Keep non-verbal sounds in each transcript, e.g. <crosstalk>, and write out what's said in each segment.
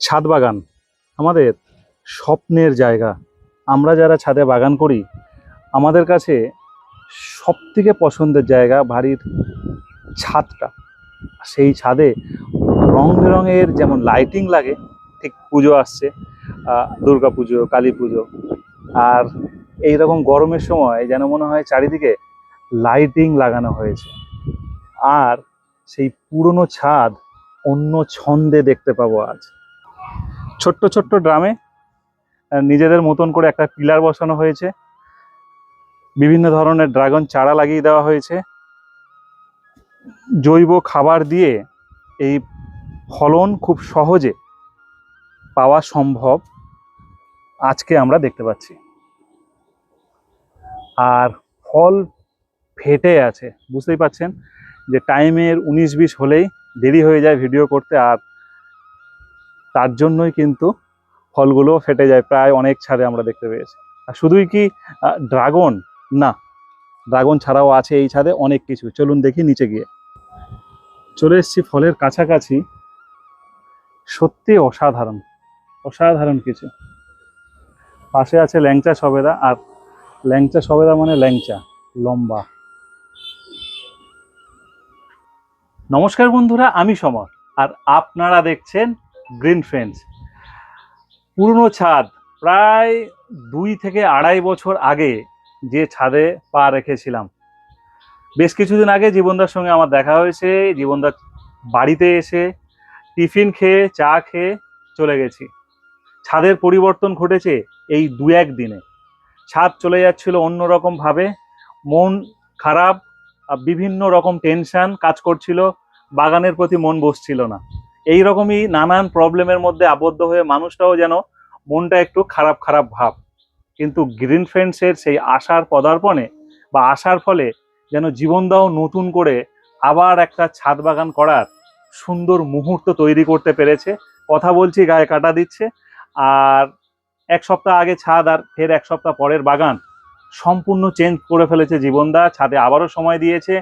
ছাদ বাগান। আমাদের স্বপ্নের জায়গা। আমরা যারা ছাদে বাগান করি, আমাদের কাছে সব থেকে পছন্দের জায়গা বাড়ির ছাদটা। সেই ছাদে রং বেরঙের যেমন লাইটিং লাগে, ঠিক পুজো আসছে দুর্গা পুজো, কালী পুজো। আর এই রকম গরমের সময় যেন মনে হয় চারিদিকে লাইটিং লাগানো হয়েছে। আর সেই পুরনো ছাদ অন্য ছন্দে দেখতে পাবো আজ। ছোট্ট ছোট্ট ড্রামে নিজেদের মতন করে একটা পিলার বসানো হয়েছে। বিভিন্ন ধরনের ড্রাগন চারা লাগিয়ে দেওয়া হয়েছে। জৈব খাবার দিয়ে এই ফলন খুব সহজে পাওয়া সম্ভব আজকে আমরা দেখতে পাচ্ছি। আর ফল ফেটে আছে, বুঝতেই পাচ্ছেন? যে টাইমের উনিশ বিশ হলেই দেরি হয়ে যায় ভিডিও করতে, আর তার জন্যই কিন্তু ফলগুলো ফেটে যায়, প্রায় অনেক ছাদে আমরা দেখতে পেয়েছি। আর শুধুই কি ড্রাগন? না, ড্রাগন ছাড়াও আছে এই ছাদে অনেক কিছু। চলুন দেখি নিচে গিয়ে। চলে এসেছি ফলের কাছাকাছি। সত্যি অসাধারণ অসাধারণ কিছু। পাশে আছে ল্যাংচা সবেদা, আর ল্যাংচা সবেদা মানে ল্যাংচা, লম্বা। নমস্কার বন্ধুরা, আমি সমর, আর আপনারা দেখছেন গ্রিন ফ্রেন্ডস পুরনো ছাদ, প্রায় দুই থেকে আড়াই বছর আগে যে ছাদে পা রেখেছিলাম। বেশ কিছুদিন আগে জীবনদার সঙ্গে আমার দেখা হয়েছে, জীবনদার বাড়িতে এসে টিফিন খেয়ে, চা খেয়ে চলে গেছি। ছাদের পরিবর্তন ঘটেছে এই দু এক দিনে। ছাদ চলে যাচ্ছিল অন্যরকম ভাবে, মন খারাপ বিভিন্ন রকম টেনশন কাজ করছিল, বাগানের প্রতি মন বসছিল না। এই রকমই নানান প্রবলেমের মধ্যে আবদ্ধ হয়ে মানুষটাও যেন মনটা একটু খারাপ খারাপ ভাব। কিন্তু গ্রিন ফ্রেন্ডসের সেই আশার পদার্পণে বা আসার ফলে যেন জীবনদাও নতুন করে আবার একটা ছাদ বাগান করার সুন্দর মুহূর্ত তৈরি করতে পেরেছে। কথা বলছি, গায়ে কাটা দিচ্ছে। আর এক সপ্তাহ আগে ছাদ আর ফের এক সপ্তাহ পরের বাগান সম্পূর্ণ চেঞ্জ করে ফেলেছে জীবনদা। ছাদে আবারও সময় দিয়েছে।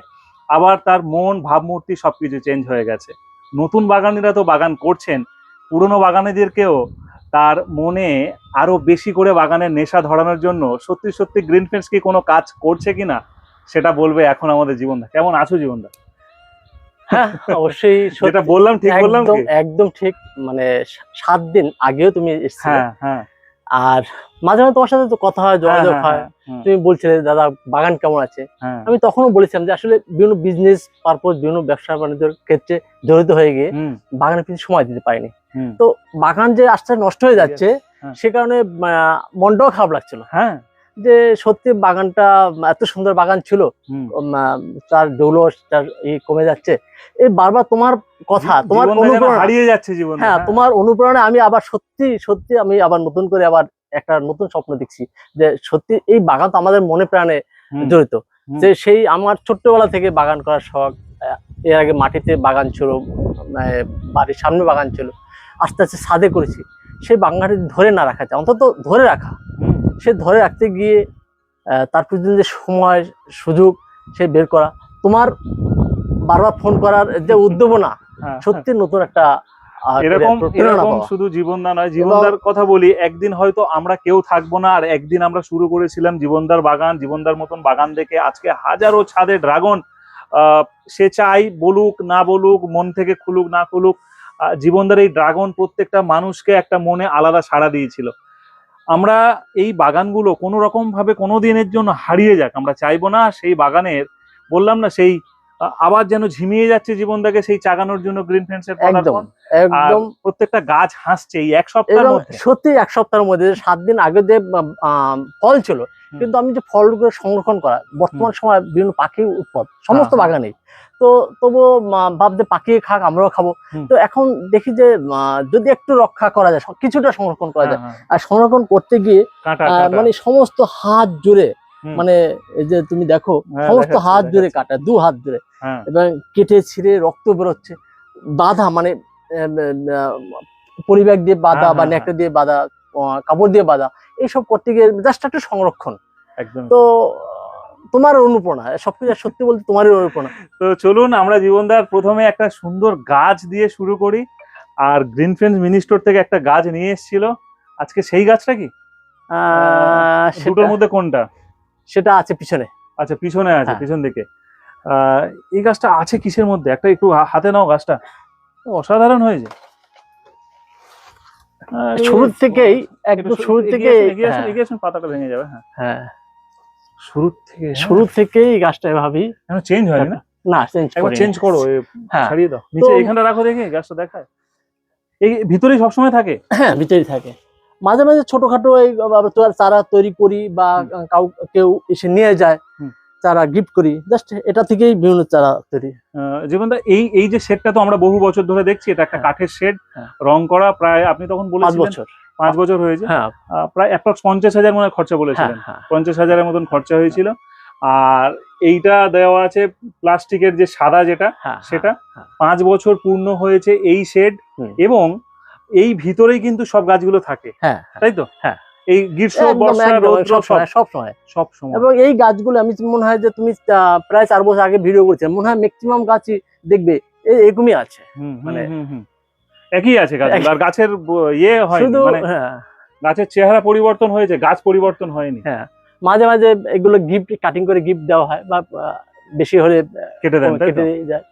আবার তার মন, ভাবমূর্তি সব কিছু চেঞ্জ হয়ে গেছে। নতুন বাগানিরা তো বাগান করছেন পুরনো বাগানিদেরকেও তার মনে আরও বেশি করে বাগানের নেশা ধরানোর জন্য সত্যি সত্যি গ্রিন ফেন্স কি কোনো কাজ করছে কিনা সেটা বলবে এখন আমাদের জীবনদা। কেমন আছো জীবনদা? হ্যাঁ অবশ্যই <laughs> সেটা বললাম ঠিক বললাম একদম ঠিক মানে সাত দিন আগেও তুমি হ্যাঁ হ্যাঁ। আর মাঝে মাঝে তোমার সাথে তো কথা হয় যোগাযোগ হ্যাঁ, হয়। হ্যাঁ, হ্যাঁ, তুমি বলছিলে দাদা বাগান কেমন আছে? হ্যাঁ, আমি তখনও বলেছিলাম যে আসলে বিভিন্ন বিজনেস পারপোজ বিভিন্ন ব্যবসা বাণিজ্যের ক্ষেত্রে জড়িত হয়ে গিয়ে বাগানের প্রতি সময় দিতে পারিনি। তো বাগান যে আস্তে নষ্ট হয়ে যাচ্ছে হ্যাঁ। সে কারণে মনটাও খারাপ লাগছিল। হ্যাঁ। যে সত্যি বাগানটা এত সুন্দর বাগান ছিল তার জৌলস তার ই কমে যাচ্ছে। এই বারবার তোমার কথা তোমার অনুপ্রেরণা হারিয়ে যাচ্ছে জীবন হ্যাঁ তোমার অনুপ্রেরণা আমি আবার সত্যি সত্যি আমি আবার নতুন করে আবার একটা নতুন স্বপ্ন দেখছি যে সত্যি এই বাগান তো আমাদের মনে প্রাণে জড়িত। যে সেই আমার ছোট্টবেলা থেকে বাগান করার শখ এর আগে মাটিতে বাগান ছিল আহ, বাড়ির সামনে বাগান ছিল আস্তে আস্তে ছাদে করেছি। সেই বাগানটি ধরে না রাখা যায় অন্তত ধরে রাখা। সে ধরে রাখতে গিয়ে তার প্রতিদিন যে সময় সুযোগ সে বের করা। তোমার বারবার ফোন করার যে উদ্যমনা সত্যি নতুন একটা এরকম এরকম শুধু জীবনদা নয় জীবনদার কথা বলি একদিন হয়তো আমরা কেউ থাকব না আর একদিন আমরা শুরু করেছিলাম জীবনদার বাগান জীবনদার মতন বাগান দেখে আজকে হাজারো ছাদে ড্রাগন আহ, সে চাই বলুক না বলুক মন থেকে খুলুক না খুলুক জীবনদার এই ড্রাগন প্রত্যেকটা মানুষকে একটা মনে আলাদা সাড়া দিয়েছিল। আমরা এই বাগানগুলো কোনো রকম ভাবে কোনো দিনের জন্য হারিয়ে যাক, আমরা চাইব না সেই বাগানের, বললাম না সেই আবার যেন ঝিমিয়ে যাচ্ছে জীবনটাকে সেই চাগানোর জন্য গ্রিন ফ্রেন্ডসের একদম একদম। প্রত্যেকটা গাছ হাসছে এই এক সপ্তাহের মধ্যে। সত্যি এক সপ্তাহের মধ্যে সাত দিন আগে যে ফল ছিল কিন্তু আমি যে ফলগুলো সংরক্ষণ করা বর্তমান সময় বিভিন্ন পাখির উৎপাদ সমস্ত হ্যাঁ। বাগানে তো আহ, ভাবতে পাখি খাক আমরাও খাব। তো এখন দেখি যে যদি একটু রক্ষা করা যায় কিছুটা সংরক্ষণ করা যায় হ্যাঁ, হ্যাঁ, আর সংরক্ষণ করতে গিয়ে মানে সমস্ত হাত জুড়ে। মানে এই যে তুমি দেখো হ্যাঁ, সমস্ত হাত জুড়ে কাটা দু হাত জুড়ে হ্যাঁ, এবং কেটে ছিঁড়ে রক্ত বেরোচ্ছে বাধা মানে পরিব্যাগ দিয়ে বাঁধা হ্যাঁ, বা নেকটা দিয়ে বাঁধা কাপড় দিয়ে বাঁধা এইসব করতে গিয়ে জাস্ট একটা সংরক্ষণ। একদম। তো তোমার অনুপ্রেরণা সবকিছু সত্যি বলতে তোমারই অনুপ্রেরণা। তো চলুন আমরা জীবনদার প্রথমে একটা সুন্দর গাছ দিয়ে শুরু করি আর গ্রিন ফ্রেন্ডস মিনি স্টোর থেকে একটা গাছ নিয়ে এসেছিল। আজকে সেই গাছটা কি? আহ, দুটোর মধ্যে কোনটা? সেটা আছে পিছনে। আচ্ছা পিছনে আছে হ্যাঁ। পিছন দিকে। এই গাছটা আছে কিসের মধ্যে? একটা একটু হাতে নাও গাছটা। অসাধারণ হয়েছে। শুরুর থেকেই একটু শুরু থেকে হ্যাঁ, পাতাটা ভেঙে যাবে হ্যাঁ। হ্যাঁ। শুরুর থেকে হ্যাঁ। শুরু থেকেই গাছটা ভাবি চেঞ্জ হয়নি না? না চেঞ্জ চেঞ্জ করো হ্যাঁ। ছাড়িয়ে দাও। নিচে এখানটা রাখো দেখি গাছটা দেখায়। এই ভিতরেই সবসময় থাকে? হ্যাঁ ভিতরেই থাকে। মাঝে মাঝে ছোটখাটো এই চারা তৈরি করি বা কাউ কেউ এসে নিয়ে যায় চারা গিফট করি। জাস্ট এটা থেকেই বিভিন্ন চারা তৈরি। জীবনদা এই এই যে শেডটা তো আমরা বহু বছর ধরে দেখছি এটা একটা হ্যাঁ। কাঠের শেড হ্যাঁ। রং করা প্রায় আপনি তখন পাঁচ বলেছিলেন বছর। পাঁচ বছর হয়েছে। হ্যাঁ। প্রায় অ্যাপ্রক্স পঞ্চাশ হাজার মনে খরচা বলেছিলেন। পঞ্চাশ হাজারের মতন খরচা হয়েছিল। আর এইটা দেওয়া আছে প্লাস্টিকের যে সাদা যেটা সেটা। পাঁচ বছর পূর্ণ হয়েছে এই শেড এবং এই ভিতরেই কিন্তু সব গাছগুলো থাকে। হ্যাঁ তাই তো? হ্যাঁ। এই গ্রীষ্ম বর্ষা রৌদ্র সব সব। সময় সব সময়। এবং এই গাছগুলো আমি মনে হয় যে তুমি প্রায় চার বছর আগে ভিডিও করেছিলে মনে হয় ম্যাক্সিমাম গাছই দেখবে এই এরকমই আছে। মানে-। একই আছে গাছগুলো আর গাছের ইয়ে হয় মানে হ্যাঁ। গাছের চেহারা পরিবর্তন হয়েছে গাছ পরিবর্তন হয়নি। হ্যাঁ। মাঝে মাঝে এগুলো গিফট কাটিং করে গিফট দেওয়া হয় বা বেশি হলে কেটে দেন কেটে যায়।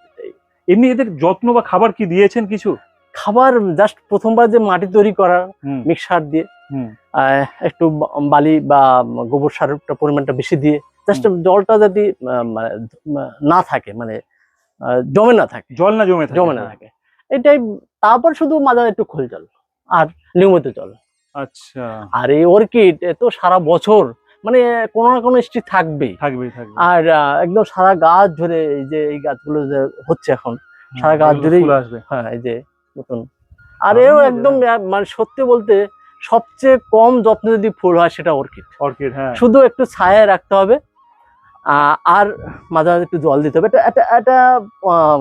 এমনি এদের যত্ন বা খাবার কি দিয়েছেন কিছু? খাবার জাস্ট প্রথমবার যে মাটি তৈরি করা মিক্সার দিয়ে একটু বালি বা গোবর সারের পরিমাণটা বেশি দিয়ে জাস্ট জলটা যদি মানে না থাকে মানে জমে না থাকে। জল না জমে জমে না থাকে। এটাই তারপর শুধু মাঝে একটু খোল জল আর নিয়মিত জল। আচ্ছা। আর এই অর্কিড তো সারা বছর মানে কোনো না কোনো স্টিক থাকবেই। থাকবেই থাকবে আর একদম সারা গাছ ধরে এই যে এই গাছগুলো যে হচ্ছে এখন সারা গাছ জুড়েই- আসবে। হ্যাঁ এই যে নতুন। আর এও একদম মানে সত্যি বলতে সবচেয়ে কম যত্ন যদি ফুল হয় সেটা অর্কিড। অর্কিড হ্যাঁ। শুধু একটু ছায়া রাখতে হবে আর মাঝে মাঝে একটু জল দিতে হবে। এটা এটা এটা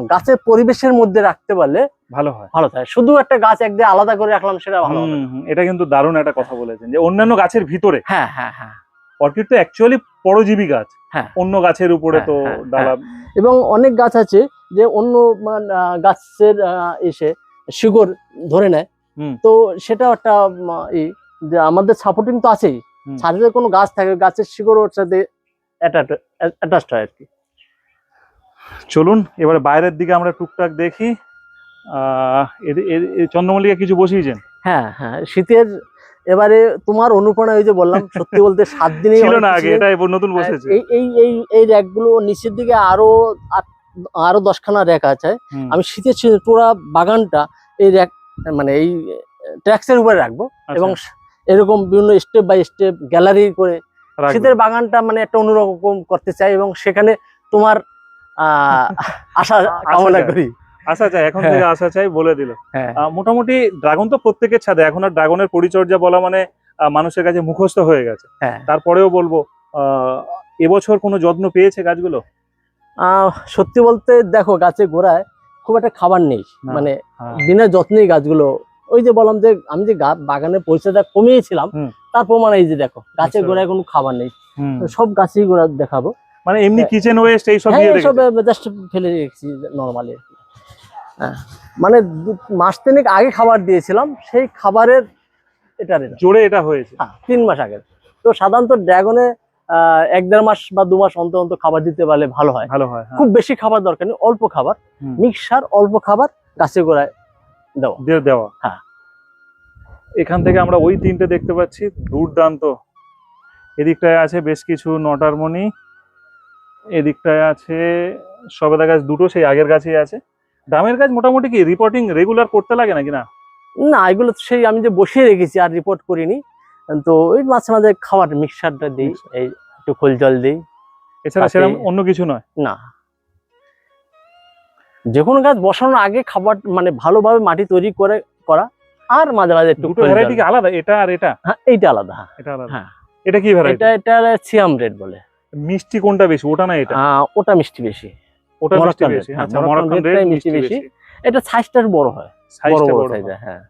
গাছের পরিবেশের মধ্যে রাখতে পারলে ভালো হয়। ভালো থাকে। শুধু একটা গাছ একদিকে আলাদা করে রাখলাম সেটা ভালো এটা কিন্তু দারুণ একটা কথা বলেছেন যে অন্যান্য গাছের ভিতরে হ্যাঁ হ্যাঁ হ্যাঁ। অর্কিড তো অ্যাকচুয়ালি পরজীবী গাছ। হ্যাঁ। অন্য গাছের উপরে হ্যাঁ, তো হ্যাঁ, ডালা এবং অনেক গাছ আছে যে অন্য গাছের এসে শিকড় ধরে নেয়। তো সেটাও একটা ই যে আমাদের সাপোর্টিং তো আছেই। ছাদে কোনো গাছ থাকে গাছের শিকড় ওর সাথে অ্যাটাচড হয় আর কি চলুন এবারে বাইরের দিকে আমরা টুকটাক দেখি। চন্দ্রমল্লিকা কিছু বসিয়েছেন। হ্যাঁ হ্যাঁ শীতের এবারে তোমার অনুপ্রেরণা ওই যে বললাম <laughs> সত্যি বলতে সাত দিনে ছিল না আগে এটা নতুন বসেছে। এই এই এই এই র্যাকগুলো নিচের দিকে আরও আট- আরও দশখানা র্যাক আছে। আমি শীতের পুরো বাগানটা এই র্যাক মানে এই ট্র্যাক্সের উপরে রাখব আচ্ছা, এবং এরকম বিভিন্ন স্টেপ বাই স্টেপ গ্যালারি করে শীতের বাগানটা মানে একটা অন্যরকম করতে চাই এবং সেখানে তোমার <laughs> আশা কামনা যায়। করি। আসা চাই এখন হ্যাঁ। থেকে আসা চাই বলে দিল। হ্যাঁ। মোটামুটি ড্রাগন তো প্রত্যেকের ছাদে এখন আর ড্রাগনের পরিচর্যা বলা মানে মানুষের কাছে মুখস্থ হয়ে গেছে। হ্যাঁ। তারপরেও বলব আহ, এবছর কোনো যত্ন পেয়েছে গাছগুলো? সত্যি বলতে দেখো গাছে গোড়ায় খুব একটা খাবার নেই। মানে হ্যাঁ। বিনা যত্নেই গাছগুলো ওই যে বললাম যে আমি যে বাগানের পরিচর্যা কমিয়েছিলাম। তার প্রমাণ এই যে দেখো গাছের গোড়ায় কোনো খাবার নেই। সব গাছেই গোড়া দেখাবো। মানে এমনি। কিচেন ওয়েস্ট দিয়ে সব জাস্ট ফেলে রেখেছি নর্মালি হ্যাঁ। মানে মাস তিনেক আগে খাবার দিয়েছিলাম সেই খাবারের এটা জোরে এটা হয়েছে। হ্যাঁ তিন মাস আগে। তো সাধারণত ড্রাগনে এক দেড় মাস বা দু মাস অন্তর অন্তর খাবার দিতে পারলে ভালো হয়। ভালো হয় হ্যাঁ। খুব বেশি খাবার দরকার নেই অল্প খাবার। মিক্সার অল্প খাবার গাছে গোড়ায় দেওয়া। দিয়ে দেওয়া। হ্যাঁ। এখান থেকে আমরা ওই তিনটে দেখতে পাচ্ছি দুর্দান্ত। এদিকটায় আছে বেশ কিছু নটার মণি এদিকটায় আছে সবেদা গাছ দুটো সেই আগের গাছেই আছে। ডামের গাছ মোটামুটি কি রিপোর্টিং রেগুলার করতে লাগে নাকি না? না এগুলো সেই আমি যে বসিয়ে রেখেছি আর রিপোর্ট করিনি। তো ওই মাঝে মাঝে খাবার মিক্সারটা দিই এই একটু খোল জল দিই। এছাড়া সেরকম অন্য কিছু নয়? না। যে কোনো গাছ বসানোর আগে খাবার মানে ভালোভাবে মাটি তৈরি করে করা আর মাঝে মাঝে একটু ভ্যারাইটি কি আলাদা এটা আর এটা? হ্যাঁ এইটা আলাদা। হ্যাঁ এটা আলাদা। হ্যাঁ। এটা কি ভ্যারাইটি এটা এটা সিয়াম রেড বলে। মিষ্টি কোনটা বেশি ওটা না এটা? আহ, ওটা মিষ্টি বেশি। ওটা মিষ্টি বেশি হ্যাঁ, আচ্ছা মরক্কান মরক্কান রেড মিষ্টি বেশি। এটা সাইজটা বড় হয় সাইজটা বড় হয়। হ্যাঁ।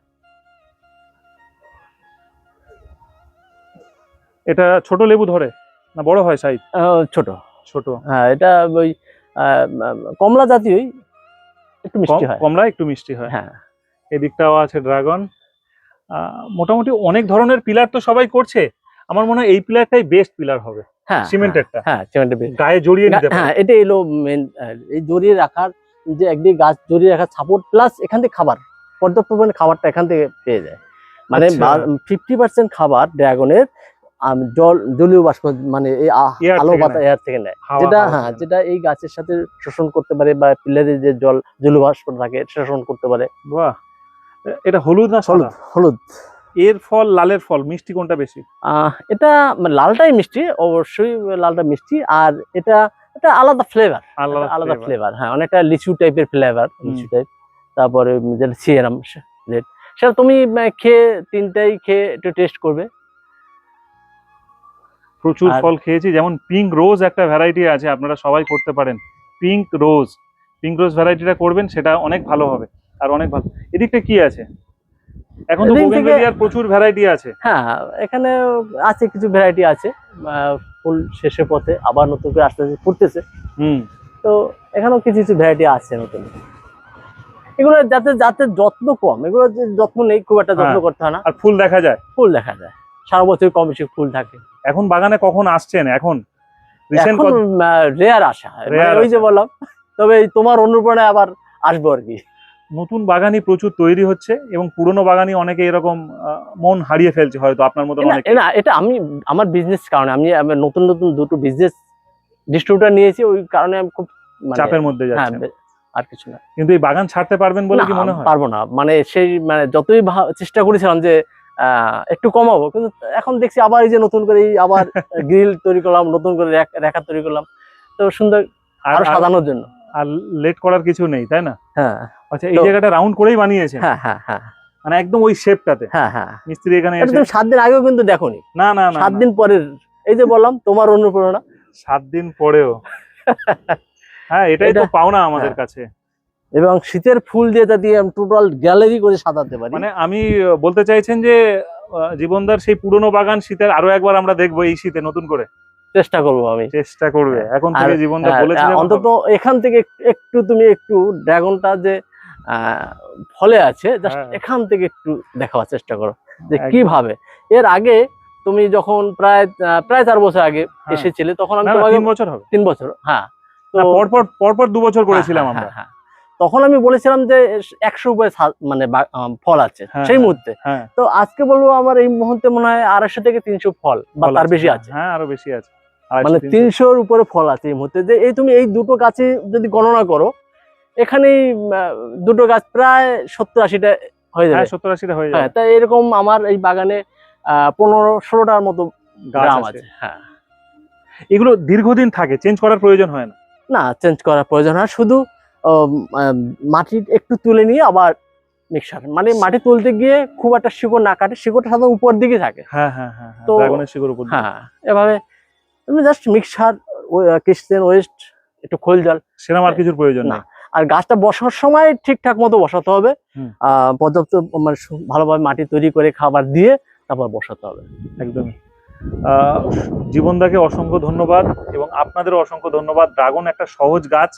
এটা ছোট লেবু ধরে? না বড় হয় সাইজ ছোট। ছোট। হ্যাঁ এটা ওই কমলা জাতীয়ই একটু মিষ্টি হয়। কমলা একটু মিষ্টি হয়। হ্যাঁ। এদিকটাও আছে ড্রাগন মোটামুটি অনেক ধরনের পিলার তো সবাই করছে। আমার মনে হয় এই পিলারটাই বেস্ট পিলার হবে। হ্যাঁ সিমেন্টেরটা হ্যাঁ সিমেন্টের বেশ গায়ে জড়িয়ে নিতে হ্যাঁ এটা এলো মেন এই জড়িয়ে রাখার যে একদিকে গাছ জড়িয়ে রাখার সাপোর্ট প্লাস এখান থেকে খাবার পর্যাপ্ত পরিমাণে খাবারটা এখান থেকে পেয়ে যায়। মানে আচ্ছা। ফিফটি পার্সেন্ট খাবার ড্রাগনের জল জলীয় বাষ্প মানে এই আলো বাতাস। এয়ার থেকে নেয়। যেটা হ্যাঁ যেটা এই গাছের সাথে শোষণ করতে পারে বা পিলারে যে জল জলীয় বাষ্প থাকে শোষণ করতে পারে। বাহ! এটা হলুদ না হলুদ হলুদ। এর ফল লালের ফল মিষ্টি কোনটা বেশি? এটা লালটাই মিষ্টি অবশ্যই লালটা মিষ্টি। আর এটা এটা আলাদা ফ্লেভার আলাদা ফ্লেভার হ্যাঁ অনেকটা লিচু টাইপের ফ্লেভার লিচু টাইপ তারপরে যেটা সিয়ারাম সেটা তুমি খেয়ে তিনটাই খেয়ে একটু টেস্ট করবে। প্রচুর ফল খেয়েছি যেমন পিঙ্ক রোজ একটা ভ্যারাইটি আছে আপনারা সবাই করতে পারেন। পিঙ্ক রোজ পিঙ্ক রোজ ভ্যারাইটিটা করবেন সেটা অনেক ভালো হবে আর অনেক ভালো। এদিকটা কি আছে? এখন তো বোগেনভেলিয়ার প্রচুর ভ্যারাইটি আছে। হ্যাঁ এখানে আছে কিছু ভ্যারাইটি আছে ফুল শেষে পথে আবার নতুন করে আস্তে আস্তে ফুটতেছে। হুম। তো এখানেও কিছু কিছু ভ্যারাইটি আছে নতুন। এগুলো যাতে যাতে যত্ন কম এগুলো যে যত্ন নেই খুব একটা যত্ন হ্যাঁ। করতে হয় না। আর ফুল দেখা যায়। ফুল দেখা যায়। সারা বছর কম বেশি ফুল থাকে। এখন বাগানে কখন আসছেন? এখন? রিসেন্ট রেয়ার আসা। মানে ওই যে বললাম তবে তোমার অনুপ্রেরণায় আবার আসব আর কি। নতুন বাগানই প্রচুর তৈরি হচ্ছে এবং পুরনো বাগানই অনেকে এরকম মন হারিয়ে ফেলছে হয়তো আপনার মতন না, এটা আমি আমার বিজনেস কারণে আমি নতুন নতুন দুটো বিজনেস ডিস্ট্রিবিউটার নিয়েছি ওই কারণে আমি খুব মানে- চাপের মধ্যে হ্যাঁ আর কিছু না। কিন্তু এই বাগান ছাড়তে পারবেন বলে কি মনে হয়? পারব না। মানে সেই মানে যতই চেষ্টা করেছিলাম যে একটু কমাবো। কিন্তু এখন দেখছি আবার এই যে নতুন করে আবার <laughs> গ্রিল তৈরি করলাম নতুন করে রেখা তৈরি করলাম। তো সুন্দর আর সাজানোর জন্য। আর লেট করার কিছু নেই তাই না? হ্যাঁ। আচ্ছা এই জায়গাটা রাউন্ড করেই বানিয়েছে হ্যাঁ হ্যাঁ হ্যাঁ। মানে একদম ওই শেপটাতে হ্যাঁ হ্যাঁ। মিস্ত্রি এখানে তুমি সাত দিন আগেও কিন্তু দেখোনি। না না না সাত দিন পরের এই যে বললাম তোমার অনুপ্রেরণা। সাত দিন পরেও। <laughs> হ্যাঁ এটাই তো পাওনা আমাদের হ্যাঁ। কাছে। এবং শীতের ফুল দিয়ে যাতে টোটাল গ্যালারি করে সাজাতে পারি। মানে আমি বলতে চাইছেন যে জীবনদার সেই পুরনো বাগান শীতের আরও একবার আমরা দেখব এই শীতে নতুন করে। চেষ্টা করব আমি। চেষ্টা করবে। এখন থেকে জীবনদার হ্যাঁ, বলেছে যখন অন্তত এখান থেকে একটু তুমি একটু ড্রাগনটা যে ফলে আছে জাস্ট হ্যাঁ। এখান থেকে একটু দেখাবার চেষ্টা করো যে কীভাবে। এর আগে তুমি যখন প্রায় প্রায় চার বছর আগে হ্যাঁ। এসেছিলে তখন আমি তোমাকে তিন বছর হবে। তিন বছর হ্যাঁ পরপর পরপর দু বছর হ্যাঁ, করেছিলাম হ্যাঁ, আমরা। হ্যাঁ, হ্যাঁ। তখন আমি বলেছিলাম যে একশো উপরে সা- মানে ফল আছে হ্যাঁ, সেই হ্যাঁ। মুহূর্তে। হ্যাঁ। তো আজকে বলব আমার এই মুহূর্তে মনে হয় আড়াইশো থেকে তিনশো ফল বা তার বেশি আছে। হ্যাঁ আরও বেশি আছে। মানে তিনশোর উপরে ফল আছে এই মুহূর্তে। যে এই তুমি এই দুটো গাছে যদি গণনা করো এখানেই আহ, দুটো গাছ প্রায় সত্তর আশিটা হয়ে যাবে। সত্তর আশিটা হয়ে যাবে। তাই এরকম আমার এই বাগানে আহ, পনেরো ষোলোটার মতো গাছ গ্রাম আছে। হ্যাঁ। এগুলো দীর্ঘদিন থাকে চেঞ্জ করার প্রয়োজন হয় না? না চেঞ্জ করার প্রয়োজন হয় শুধু মাটি একটু তুলে নিয়ে আবার মিক্সার মানে মাটি তুলতে গিয়ে খুব একটা শিকড় না কাটে শিকড়টা সাধারণত উপর দিকে থাকে। হ্যাঁ হ্যাঁ হ্যাঁ হ্যাঁ, তো- শিকড় উপর হ্যাঁ এভাবে তুমি জাস্ট মিক্সার কিচেন ওয়েস্ট একটু খোল জল। সেরকম আর কিছুর প্রয়োজন না। আর গাছটা বসার সময় ঠিকঠাক মতো বসাতে হবে। আহ, পর্যাপ্ত মানে ভালোভাবে মাটি তৈরি করে খাবার দিয়ে তারপর বসাতে হবে। একদমই। আহ, জীবনদাকে অসংখ্য ধন্যবাদ এবং আপনাদেরও অসংখ্য ধন্যবাদ। ড্রাগন একটা সহজ গাছ।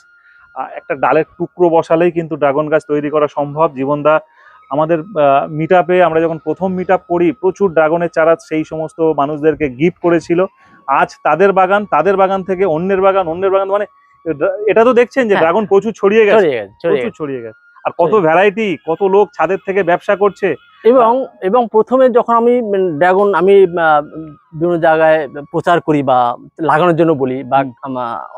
একটা ডালের টুকরো বসালেই কিন্তু ড্রাগন গাছ তৈরি করা সম্ভব জীবনদা আমাদের মিট আমরা যখন প্রথম মিট আপ করি প্রচুর ড্রাগনের চারা সেই সমস্ত মানুষদেরকে গিফট করেছিল আজ তাদের বাগান তাদের বাগান থেকে অন্যের বাগান অন্যের বাগান মানে এটা তো দেখছেন যে হ্যাঁ। ড্রাগন প্রচুর ছড়িয়ে গেছে প্রচুর গেছে। ছড়িয়ে গেছে আর কত ভ্যারাইটি কত লোক ছাদের থেকে ব্যবসা করছে এবং এবং প্রথমে যখন আমি ড্রাগন আমি বিভিন্ন জায়গায় প্রচার করি বা লাগানোর জন্য বলি বা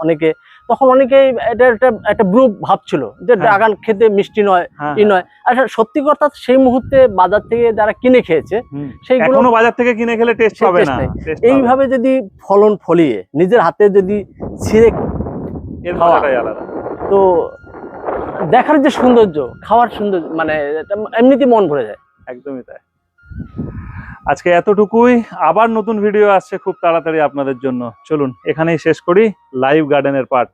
অনেকে তখন অনেকে এটা একটা একটা গ্রুপ ভাবছিল যে হ্যাঁ। ড্রাগন খেতে মিষ্টি নয় হ্যাঁ ই নয় আচ্ছা সত্যি কথা সেই মুহূর্তে বাজার থেকে যারা কিনে খেয়েছে হুম। সেইগুলো বাজার থেকে কিনে খেলে টেস্ট পাবে না। এইভাবে যদি ফলন ফলিয়ে নিজের হাতে যদি ছিঁড়ে এর। আলাদা তো দেখার যে সৌন্দর্য, খাওয়ার সৌন্দর্য মানে এমনিতে মন ভরে যায়। একদমই তাই। আজকে এতটুকুই। আবার নতুন ভিডিও আসছে খুব তাড়াতাড়ি আপনাদের জন্য। চলুন, এখানেই শেষ করি। লাইভ গার্ডেনের পার্ট